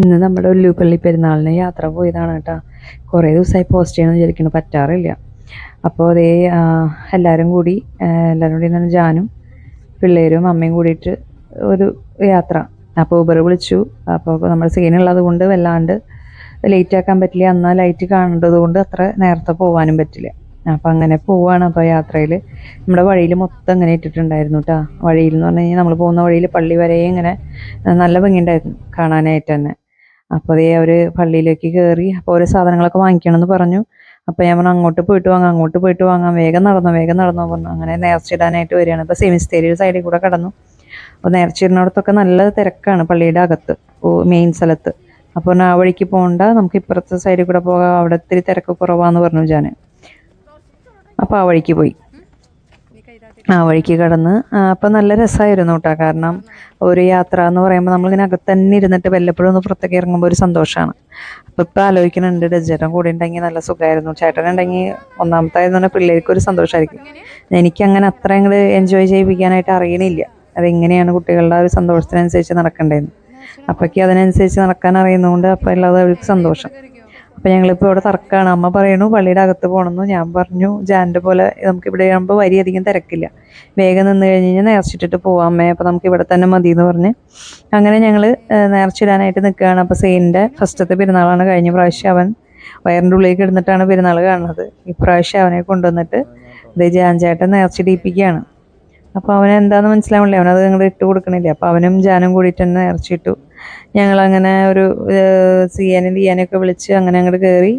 ഇന്ന് നമ്മുടെ ഉല്ലൂപ്പള്ളി പെരുന്നാളിന് യാത്ര പോയതാണ് കേട്ടോ. കുറേ ദിവസമായി പോസ്റ്റ് ചെയ്യണമെന്ന് വിചാരിക്കുന്നു പറ്റാറില്ല. അപ്പോൾ അതേ എല്ലാവരും കൂടി എല്ലാവരും കൂടി തന്നെ ജാനും പിള്ളേരും അമ്മയും കൂടിയിട്ട് ഒരു യാത്ര. അപ്പോൾ ഊബർ വിളിച്ചു. അപ്പോൾ നമ്മുടെ സീനുള്ളത് കൊണ്ട് വല്ലാണ്ട് ലേറ്റ് ആക്കാൻ പറ്റില്ല. എന്നാൽ ലൈറ്റ് കാണേണ്ടത് കൊണ്ട് അത്ര നേരത്തെ പോകാനും പറ്റില്ല. അപ്പം അങ്ങനെ പോവാണ് അപ്പോൾ യാത്രയിൽ നമ്മുടെ വഴിയിൽ മൊത്തം അങ്ങനെ ഇട്ടിട്ടുണ്ടായിരുന്നു കേട്ടോ വഴിയിൽ എന്ന് പറഞ്ഞു കഴിഞ്ഞാൽ നമ്മൾ പോകുന്ന വഴിയിൽ പള്ളി വരെ ഇങ്ങനെ നല്ല ഭംഗിയുണ്ടായിരുന്നു കാണാനായിട്ട് തന്നെ. അപ്പോൾ അതേ അവർ പള്ളിയിലേക്ക് കയറി അപ്പോൾ ഓരോ സാധനങ്ങളൊക്കെ വാങ്ങിക്കണമെന്ന് പറഞ്ഞു. അപ്പോൾ ഞാൻ പറഞ്ഞു അങ്ങോട്ട് പോയിട്ട് വാങ്ങാം അങ്ങോട്ട് പോയിട്ട് വാങ്ങാം. വേഗം നടന്നോ വേഗം നടന്നോ പറഞ്ഞു. അങ്ങനെ നേർച്ചിടാനായിട്ട് വരികയാണ്. ഇപ്പോൾ സെമിസ്റ്റേരിയുടെ സൈഡിൽ കൂടെ കടന്നു. അപ്പോൾ നേർച്ചിടുന്നിടത്തൊക്കെ നല്ല തിരക്കാണ് പള്ളിയുടെ അകത്ത് മെയിൻ സ്ഥലത്ത്. അപ്പോൾ ആ വഴിക്ക് പോകണ്ട നമുക്ക് ഇപ്പുറത്തെ സൈഡിൽ കൂടെ പോകാം. അവിടെ ഇത്തിരി തിരക്ക് കുറവാന്ന് പറഞ്ഞു ഞാൻ അപ്പോൾ ആ വഴിക്ക് പോയി. ആ വഴിക്ക് കടന്ന് അപ്പം നല്ല രസമായിരുന്നു കേട്ടോ. കാരണം ഒരു യാത്ര എന്ന് പറയുമ്പോൾ നമ്മളിങ്ങനെ അകത്ത് തന്നെ ഇരുന്നിട്ട് വല്ലപ്പോഴും ഒന്ന് പുറത്തേക്ക് ഇറങ്ങുമ്പോൾ ഒരു സന്തോഷമാണ് അപ്പം ഇപ്പം ആലോചിക്കുന്നുണ്ട് ഡജേട്ടൻ കൂടെ ഉണ്ടെങ്കിൽ നല്ല സുഖമായിരുന്നു ചേട്ടൻ ഉണ്ടെങ്കിൽ ഒന്നാമത്തായെന്ന് പറഞ്ഞാൽ പിള്ളേർക്ക് ഒരു സന്തോഷമായിരിക്കും എനിക്കങ്ങനെ അത്ര അങ്ങോട്ട് എൻജോയ് ചെയ്യിപ്പിക്കാനായിട്ട് അറിയണില്ല. അതെങ്ങനെയാണ് കുട്ടികളുടെ ഒരു സന്തോഷത്തിനനുസരിച്ച് നടക്കേണ്ടതെന്ന് അപ്പോഴേക്കും അതിനനുസരിച്ച് നടക്കാൻ അറിയുന്നതുകൊണ്ട് അപ്പോൾ അല്ലാതെ അവർക്ക് സന്തോഷം. അപ്പം ഞങ്ങളിപ്പോൾ ഇവിടെ തർക്കമാണ്. അമ്മ പറയണു പള്ളിയുടെ അകത്ത് പോകണമെന്ന് ഞാൻ പറഞ്ഞു ജാന്റെ പോലെ നമുക്ക് ഇവിടെ ആകുമ്പോൾ വരി അധികം തിരക്കില്ല. വേഗം നിന്ന് കഴിഞ്ഞ് കഴിഞ്ഞാൽ നേർച്ചിട്ടിട്ട് പോവാം അമ്മേ. അപ്പം നമുക്ക് ഇവിടെ തന്നെ മതി എന്ന് പറഞ്ഞ് അങ്ങനെ ഞങ്ങൾ നേർച്ചിടാനായിട്ട് നിൽക്കുകയാണ് അപ്പോൾ സെയിന്റെ ഫസ്റ്റത്തെ പെരുന്നാളാണ്. കഴിഞ്ഞ പ്രാവശ്യം അവൻ വയറിന്റെ ഉള്ളിലേക്ക് ഇടുന്നിട്ടാണ് പെരുന്നാൾ കാണുന്നത്. ഇപ്രാവശ്യം അവനെ കൊണ്ടുവന്നിട്ട് ഇത് ജാൻ നേർച്ചിടിയിപ്പിക്കുകയാണ് നേർച്ചിടിപ്പിക്കുകയാണ് അപ്പോൾ അവനെന്താണെന്ന് എന്താണെന്ന് അവനത് അങ്ങോട്ട് ഇട്ട് കൊടുക്കണില്ല. അപ്പോൾ അവനും ജാനും കൂടിയിട്ട് തന്നെ നേർച്ചിട്ടു ഞങ്ങളങ്ങനെ ഒരു സിയാനും ദിയാനൊക്കെ വിളിച്ച് അങ്ങനെ അങ്ങോട്ട് കയറി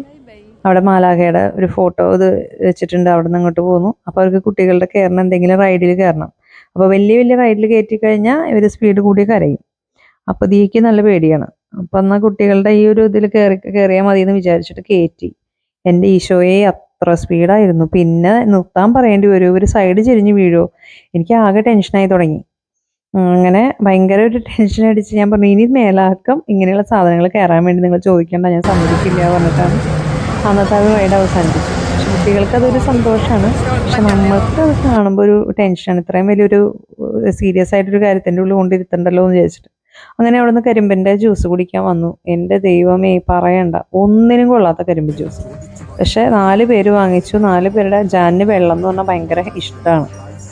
അവിടെ മാലാഖയുടെ ഒരു ഫോട്ടോ ഇത് വെച്ചിട്ടുണ്ട്. അവിടെ നിന്ന് അങ്ങോട്ട് പോന്നു. അപ്പോൾ അവർക്ക് കുട്ടികളുടെ കയറണം എന്തെങ്കിലും റൈഡിൽ കയറണം. അപ്പോൾ വലിയ വലിയ റൈഡിൽ കയറ്റി കഴിഞ്ഞാൽ ഇവർ സ്പീഡ് കൂടി കരയും. അപ്പോൾ ദീക്ക് നല്ല പേടിയാണ്. അപ്പം എന്നാൽ കുട്ടികളുടെ ഈ ഒരു ഇതിൽ കയറി കയറിയാൽ മതി എന്ന് വിചാരിച്ചിട്ട് കയറ്റി എന്റെ ഈശോയെ അത്ര സ്പീഡായിരുന്നു. പിന്നെ നിർത്താൻ പറയേണ്ടി വരും. ഒരു സൈഡ് ചെരിഞ്ഞ് വീഴുമോ എനിക്ക് ആകെ ടെൻഷനായി തുടങ്ങി. അങ്ങനെ ഭയങ്കര ഒരു ടെൻഷൻ അടിച്ച് ഞാൻ പറഞ്ഞു ഇനി മേലാക്കം ഇങ്ങനെയുള്ള സാധനങ്ങൾ കയറാൻ വേണ്ടി നിങ്ങൾ ചോദിക്കേണ്ട ഞാൻ സമ്മതിക്കില്ല പറഞ്ഞിട്ടാണ് അന്നത്തെ ആ റൈഡ് അവസാനിപ്പിച്ചു പക്ഷെ കുട്ടികൾക്ക് അതൊരു സന്തോഷമാണ് പക്ഷെ നമ്മൾക്ക് അത് കാണുമ്പോൾ ഒരു ടെൻഷനാണ് ഇത്രയും വലിയൊരു സീരിയസ് ആയിട്ടൊരു കാര്യത്തിന്റെ ഉള്ളിൽ കൊണ്ടിരുത്തണ്ടല്ലോ എന്ന് വിചാരിച്ചിട്ട്. അങ്ങനെ അവിടെ നിന്ന് കരിമ്പിന്റെ ജ്യൂസ് കുടിക്കാൻ വന്നു. എന്റെ ദൈവമേ പറയണ്ട. ഒന്നിനും കൊള്ളാത്ത കരിമ്പ് ജ്യൂസ് പക്ഷെ നാല് പേര് വാങ്ങിച്ചു. നാല് പേരുടെ ജാനിന് വെള്ളം എന്ന് പറഞ്ഞാൽ ഭയങ്കര ഇഷ്ടമാണ്.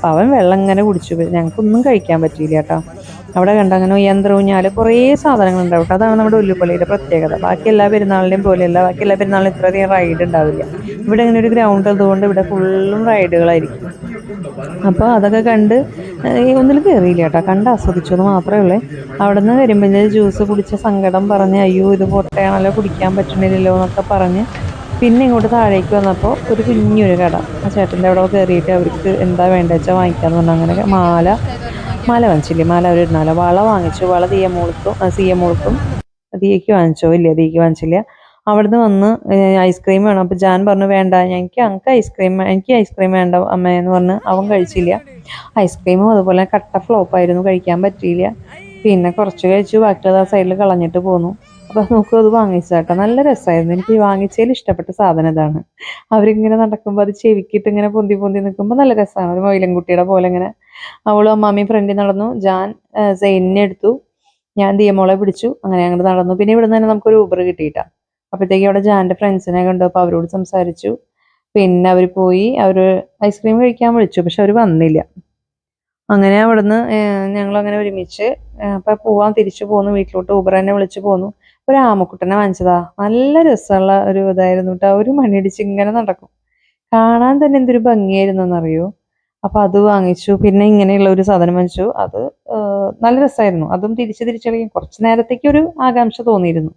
അപ്പം അവൻ വെള്ളം ഇങ്ങനെ കുടിച്ചു. ഞങ്ങൾക്കൊന്നും കഴിക്കാൻ പറ്റിയില്ല കേട്ടോ. അവിടെ കണ്ട അങ്ങനെ യന്ത്രൂഞ്ഞാൽ കുറേ സാധനങ്ങളുണ്ട് കേട്ടോ. അതാണ് നമ്മുടെ ഉല്ലുപ്പള്ളിയുടെ പ്രത്യേകത. ബാക്കി എല്ലാ പെരുന്നാളിന്റെയും പോലെയല്ല ബാക്കി എല്ലാ പെരുന്നാളിലും ഇത്രയധികം റൈഡ് ഉണ്ടാവില്ല. ഇവിടെ ഇങ്ങനെ ഒരു ഗ്രൗണ്ട് ഉള്ളതുകൊണ്ട് ഇവിടെ ഫുള്ളും റൈഡുകളായിരിക്കും അപ്പോൾ അതൊക്കെ കണ്ട് ഒന്നിൽ കയറിയില്ല കേട്ടോ. കണ്ട് ആസ്വദിച്ചു എന്ന് മാത്രമേ ഉള്ളൂ. അവിടെ നിന്ന് കരിമ്പിന്റെ ജ്യൂസ് കുടിച്ച സങ്കടം പറഞ്ഞ് അയ്യോ ഇത് പൊട്ടയാണല്ലോ കുടിക്കാൻ പറ്റണില്ലല്ലോ എന്നൊക്കെ പറഞ്ഞ് പിന്നെ ഇങ്ങോട്ട് താഴേക്ക് വന്നപ്പോൾ ഒരു കുഞ്ഞൊരു കട. ആ ചേട്ടന്റെ അവിടെ കയറിയിട്ട് അവർക്ക് എന്താ വേണ്ടത് വെച്ചാൽ വാങ്ങിക്കാന്ന് പറഞ്ഞു. അങ്ങനെ മാല മാല വാങ്ങിച്ചില്ലേ? മാല അവർ ഇടുന്നാല വള വാങ്ങിച്ചു. വള തീയ മോൾക്കും സീയ മോൾക്കും. തീയക്ക് വാങ്ങിച്ചോ? ഇല്ല തീയക്ക് വാങ്ങിച്ചില്ല. അവിടുന്ന് വന്ന് ഐസ്ക്രീം വേണം. അപ്പോൾ ജാൻ പറഞ്ഞു വേണ്ട എനിക്ക് ഞങ്ങൾക്ക് ഐസ്ക്രീം എനിക്ക് ഐസ്ക്രീം വേണ്ട അമ്മയെന്ന് പറഞ്ഞ് അവൻ കഴിച്ചില്ല. ഐസ്ക്രീമും അതുപോലെ കട്ട ഫ്ലോപ്പായിരുന്നു. കഴിക്കാൻ പറ്റിയില്ല. പിന്നെ കുറച്ച് കഴിച്ചു. ബാക്കിയുള്ളത് ആ സൈഡിൽ കളഞ്ഞിട്ട് പോന്നു. അപ്പോൾ നോക്കും അത് വാങ്ങിച്ചാട്ടോ നല്ല രസമായിരുന്നു എനിക്ക് വാങ്ങിച്ചതിൽ ഇഷ്ടപ്പെട്ട സാധനം ഇതാണ്. അവരിങ്ങനെ നടക്കുമ്പോൾ അത് ചെവിക്കിട്ട് ഇങ്ങനെ പൊന്തി പൊന്തി നിൽക്കുമ്പോൾ നല്ല രസമാണ് ഒരു മൊയിലൻകുട്ടിയുടെ പോലെ ഇങ്ങനെ അവളും അമ്മാമ്മയും ഫ്രണ്ടിൽ നടന്നു. ഞാൻ സെയിനെ എടുത്തു. ഞാൻ ദിയമോളെ പിടിച്ചു. അങ്ങനെ അങ്ങോട്ട് നടന്നു. പിന്നെ ഇവിടെ തന്നെ നമുക്കൊരു ഊബർ കിട്ടിയിട്ടാ. അപ്പോഴത്തേക്ക് അവിടെ ജാന്റെ ഫ്രണ്ട്സിനെ കണ്ടു. അപ്പോൾ അവരോട് സംസാരിച്ചു. പിന്നെ അവർ പോയി. അവർ ഐസ്ക്രീം കഴിക്കാൻ വിളിച്ചു. പക്ഷെ അവർ വന്നില്ല. അങ്ങനെ അവിടുന്ന് ഞങ്ങൾ അങ്ങനെ ഒരുമിച്ച് അപ്പം പോവാൻ തിരിച്ചു പോന്നു. വീട്ടിലോട്ട് ഊബർ തന്നെ വിളിച്ചു പോന്നു. ഒരു ആമക്കുട്ടനെ വാങ്ങിച്ചതാ. നല്ല രസമുള്ള ഒരു ഇതായിരുന്നു കേട്ടോ. ഒരു മണിയടിച്ച് ഇങ്ങനെ നടക്കും. കാണാൻ തന്നെ എന്തൊരു ഭംഗിയായിരുന്നു എന്നറിയോ അപ്പൊ അത് വാങ്ങിച്ചു. പിന്നെ ഇങ്ങനെയുള്ള ഒരു സാധനം വാങ്ങിച്ചു. അത് നല്ല രസമായിരുന്നു. അതും തിരിച്ച് തിരിച്ചറിയും കുറച്ച് നേരത്തേക്ക് ഒരു ആകാംക്ഷ തോന്നിയിരുന്നു.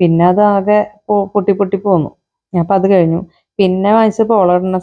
പിന്നെ അത് ആകെ പൊട്ടി പൊട്ടി പോന്നു. അപ്പൊ അത് കഴിഞ്ഞു. പിന്നെ വാങ്ങിച്ചത് പോളറിടുന്ന